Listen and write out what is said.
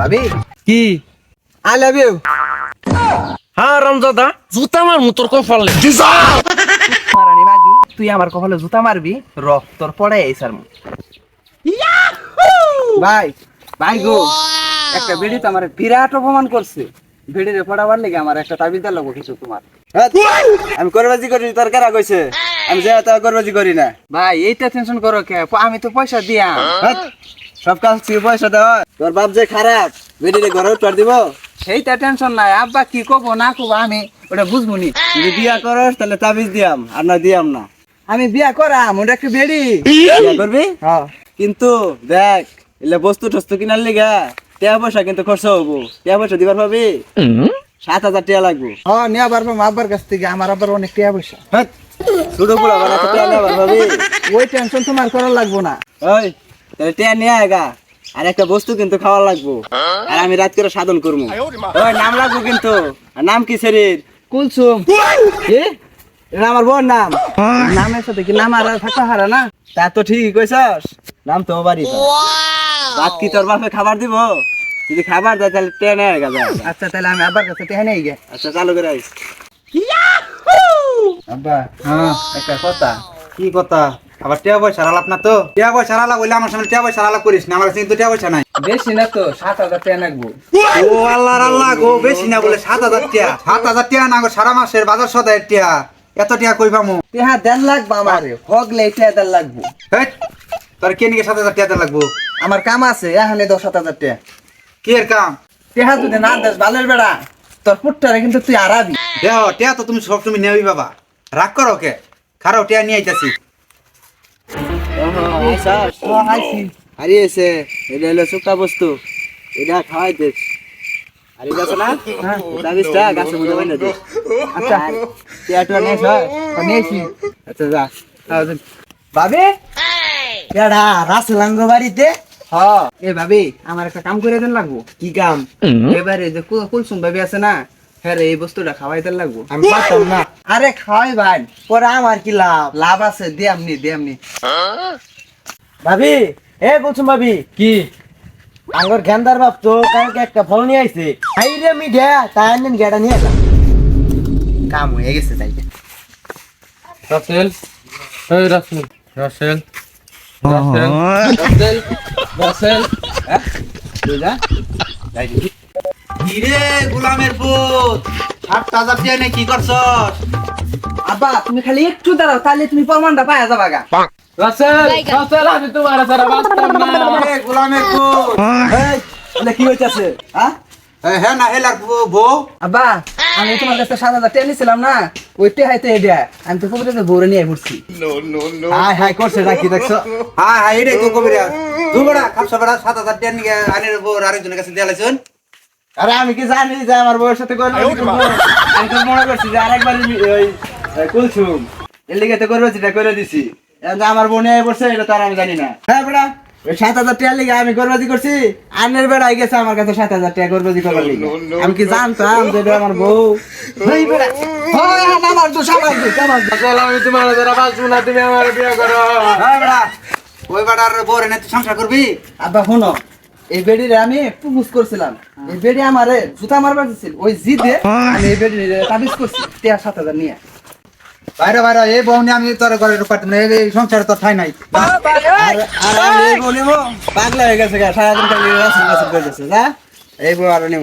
ভাবি? কি? I love you হ্যাঁ রামদাদা জুতা মার মুতর কপালে মারানি মাগি তুই আমার কপালে জুতা মারবি রক্তর পড়ে এইসার মু। ভাই ভাই গো একটা বেড়ি তো আমার বিরাট অপমান করছে। বেড়িরে পড়াবার লেগে আমার একটা তাবিজ লাগবো কিছু তোমার। আমি করবাজি করি তোর কারা কইছে? আমি যে তা করবাজি করি না। ভাই এইটা টেনশন করো কে? আমি তো পয়সা হাট, সব কাজ থেকে পয়সা দেওয়া তোর বাপ যে খারাপ বেডিরে ঘরে উত্তর দিব? সেইটা টেনশন নাই। আব্বা কি কব না কব আমি ওটা বুঝব নি। যদি বিয়া করস তাহলে তাবিজ দিয়াম আর না দিয়াম না। আমি বিয়া করাম ওটা একটু বেড়ি বিয়া করবি? হ্যাঁ। কিন্তু দেখ এলে বস্তু টস্তু কিনার লিগা টাকা পয়সা কিন্তু খরচ হব। টাকা পয়সা দিবার পাবি? সাত হাজার টাকা লাগবো। হ্যাঁ নিয়ে পারব আব্বার কাছ থেকে। আমার আবার অনেক টাকা পয়সা। হাট, ছোট নেবার পাবি। ওই টেনশন তোমার করার লাগবো না। ওই তাহলে টাকা নিয়ে আয়গা আর একটা বস্তু কিন্তু খাওয়া লাগবো। আর আমি রাত করে সাধন করব ওই নাম লাগবো কিন্তু। আর নাম কি শরীর? কুলসুম। এটা আমার বোন নাম। নামের সাথে কি নাম আর থাকা হারা না? তা তো ঠিকই কইছস। নাম তো বাড়ি রাত কি তোর বাপে খাবার দিব? যদি খাবার দেয় তাহলে ট্রেনে আয়গা যায় আচ্ছা তাহলে আমি আব্বার কাছে টেহা নেই গে আচ্ছা চালু করে আইস আব্বা হ্যাঁ একটা কথা। কি কথা? আবার টিয়া পয়সা আলাপ না তো? টিয়া পয়সা আলাপ বলে আমার সামনে টিয়া পয়সা আলাপ করিস না আমার কাছে কিন্তু টিয়া পয়সা নাই। বেশি না তো সাত হাজার টাকা লাগবো ও আল্লাহ আল্লাহ গো বেশি না বলে সাত হাজার টিয়া। সাত হাজার টিয়া না গো সারা মাসের বাজার সদায় টিয়া। এত টিয়া কই পামু? দেন লাগবো আমার হগলে দেন লাগবো। তোর কে নিকে সাত হাজার টিয়া দেওয়া লাগবো? আমার কাম আছে এখানে দশ সাত হাজার টাকা কি এর কাম? টেহা যদি না দেস ভালোর বেড়া। তোর পুটটারে কিন্তু তুই আরাবি। দেহ টিয়া তো তুমি সবসময় নেবি বাবা। রাগ করো কে খারাপ টিয়া নিয়ে আইতাছি। আইসি হারিয়েছে এটা হলো শুকা বস্তু। এটা খাওয়াই দেখ আর এটা না তাবিজটা গাছের মধ্যে বাইনা দে আচ্ছা। যা। ভাবি? এডা রাসলাঙ্গ বাড়িতে হ্যাঁ এ ভাবি আমার একটা কাম করে দেন লাগবো। কি কাম? এবারে যে কুল- কুলসুম ভাবি আছে না হ্যাঁ এই বস্তুটা খাওয়াই দেন লাগবো। আমি পারতাম না। আরে খাওয়াই ভাই পরে আমার কি লাভ? লাভ আছে দিয়ামনি দিয়ামনি ভাবি এ কুলসুম ভাবি। কি? আঙ্গর গেন্দার বাপ তো কালকে একটা ফল নিয়ে আইছে। আইরে মিডিয়া তাই আনেন গেটা নিয়ে আসলাম কাম হয়ে গেছে তাই রাসেল? এই রাসেল রাসেল রাসেল রাসেল রাসেল। বুঝা কিরে গোলামের পুত সাত টিয়া নিয়ে কি করছস? আব্বা তুমি খালি একটু দাঁড়াও তাহলে তুমি প্রমাণটা পাওয়া যাবা গা। রাসেল রাসেল আমি তোমার সারা বাঁচতাম না। এ গোলামের পুত। এই, কি হইতাছে? হ্যাঁ? হ্যাঁ না হেলার বউ- আব্বা আমি তোমার কাছে সাত হাজার টেন নিছিলাম না ওই টেহাইতে এটা আমি তো কবিরাজে ভরে নিয়ে ঘুরছি। হাই হাই করছে নাকি দেখছ? হ্যাঁ হ্যাঁ এটাই তো খাপসা বড়া সাত হাজার নিয়ে আনের বউ আরেকজনের কাছে দিয়ে লাইছুন আরে আমি কি জানি যে আমার বউয়ের সাথে করবে আমি তো মনে করছি যে আরেকবার ওই কুলসুম এর লিগে তো করবে যেটা করে দিছি। আমার বোনে বসে এটা তো আর আমি জানি না। হ্যাঁ বেড়া ওই সাত হাজার টাকার লিগে আমি গরবাজি করছি। আনের বেড়া গেছে আমার কাছে সাত হাজার টাকা গরবাজি করবার লিগে। আমি কি জানতাম যে এটা আমার বউ? এই বেড়া হয়, আমার দোষ আমার দোষ আমার দোষ। আমি তোমার সারা বাঁচবো না তুমি আমার বিয়ে করো হ্যাঁ বেড়া ওই বেড়ার বউ রে তুই সংসার করবি? আব্বা শোনো এই বেডিরে আমি প্রপোজ করছিলাম। এই বেডি আমারে জুতা মারবার দিছিল। ওই জিদে আমি এই বেডি তাবিজ করছি টেহা সাত হাজার নিয়ে। বাইরে বাইরে এই বউ আমি তোর ঘরে ঢুকাতে না এই সংসারে তোর ঠাই নাই। পাগলা হয়ে গেছে গা সারাদিন খালি রাসেল রাসেল করে যাচ্ছে এই বউ আর নেব